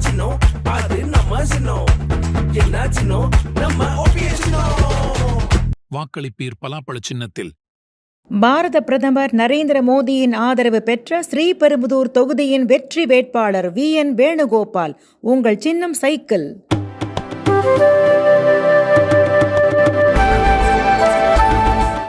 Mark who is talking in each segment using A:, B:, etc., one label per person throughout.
A: சின்னம் அது நம்ம சின்னம் என்ன சின்னம் நம்ம சின்னம்
B: வாக்களிப்பீர் பலாப்பழ சின்னத்தில்.
C: பாரத பிரதமர் நரேந்திர மோடியின் ஆதரவு பெற்ற ஸ்ரீபெரும்புதூர் தொகுதியின் வெற்றி வேட்பாளர் வி. என். வேணுகோபால். உங்கள் சின்னம் சைக்கிள்.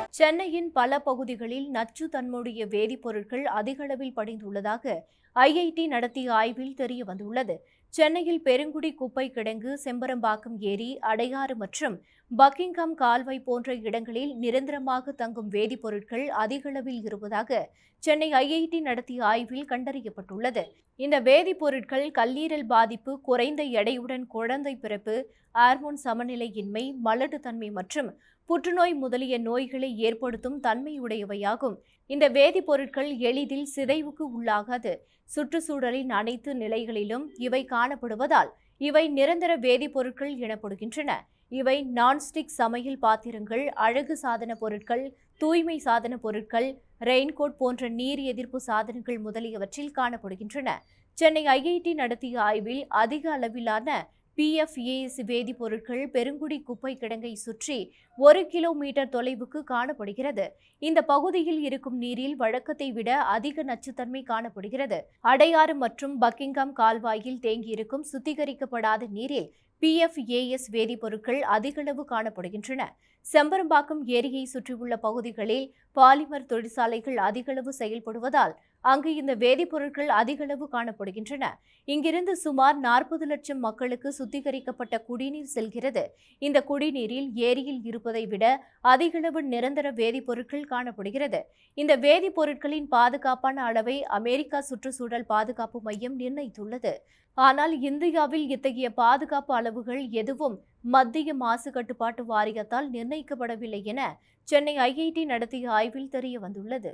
D: சென்னையின் பல பகுதிகளில் நச்சு தன்மையுடைய வேதிப்பொருட்கள் அதிகளவில் படிந்துள்ளதாக ஐஐடி நடத்திய ஆய்வில் தெரிய வந்துள்ளது சென்னையில் பெருங்குடி குப்பை கிடங்கு செம்பரம்பாக்கம் ஏரி அடையாறு மற்றும் பக்கிங்ஹாம் கால்வாய் போன்ற இடங்களில் நிரந்தரமாக தங்கும் வேதிப்பொருட்கள் அதிகளவில் இருப்பதாக சென்னை ஐஐடி நடத்திய ஆய்வில் கண்டறியப்பட்டுள்ளது. இந்த வேதிப்பொருட்கள் கல்லீரல் பாதிப்பு குறைந்த எடையுடன் குழந்தை பிறப்பு ஹார்மோன் சமநிலையின்மை மலட்டுத்தன்மை மற்றும் புற்றுநோய் முதலிய நோய்களை ஏற்படுத்தும் தன்மையுடையவையாகும். இந்த வேதிப்பொருட்கள் எளிதில் சிதைவுக்கு உள்ளாகாது. சுற்றுச்சூழலின் அனைத்து நிலைகளிலும் இவை காணப்படுவதால் இவை நிரந்தர வேதிப்பொருட்கள் எனப்படுகின்றன. இவை நான்ஸ்டிக் சமையல் பாத்திரங்கள் அழகு சாதன பொருட்கள் தூய்மை சாதன பொருட்கள் ரெயின்கோட் போன்ற நீர் எதிர்ப்பு சாதனங்கள் முதலியவற்றில் காணப்படுகின்றன. சென்னை ஐஐடி நடத்திய ஆய்வில் அதிக அளவிலான பிஎஃப்ஏஎஸ் வேதிப்பொருட்கள் பெருங்குடி குப்பை கிடங்கை சுற்றி ஒரு கிலோமீட்டர் தொலைவுக்கு காணப்படுகிறது. இந்த பகுதியில் இருக்கும் நீரில் வழக்கத்தை விட அதிக நச்சுத்தன்மை காணப்படுகிறது. அடையாறு மற்றும் பக்கிங்காம் கால்வாயில் தேங்கியிருக்கும் சுத்திகரிக்கப்படாத நீரில் பிஎஃப்ஏஎஸ் வேதிப்பொருட்கள் அதிகளவு காணப்படுகின்றன. செம்பரம்பாக்கம் ஏரியை சுற்றியுள்ள பகுதிகளில் பாலிமர் தொழிற்சாலைகள் அதிகளவு செயல்படுவதால் அங்கு இந்த வேதிப்பொருட்கள் அதிகளவு காணப்படுகின்றன. இங்கிருந்து சுமார் நாற்பது லட்சம் மக்களுக்கு சுத்திகரிக்கப்பட்ட குடிநீர் செல்கிறது. இந்த குடிநீரில் ஏரியில் இருப்பதை விட அதிகளவு நிரந்தர வேதிப்பொருட்கள் காணப்படுகிறது. இந்த வேதிப்பொருட்களின் பாதுகாப்பான அளவை அமெரிக்கா சுற்றுச்சூழல் பாதுகாப்பு மையம் நிர்ணயித்துள்ளது. ஆனால் இந்தியாவில் இத்தகைய பாதுகாப்பு அளவுகள் எதுவும் மத்திய மாசு கட்டுப்பாட்டு வாரியத்தால் நிர்ணயிக்கப்படவில்லை என சென்னை ஐஐடி நடத்திய ஆய்வில் தெரிய வந்துள்ளது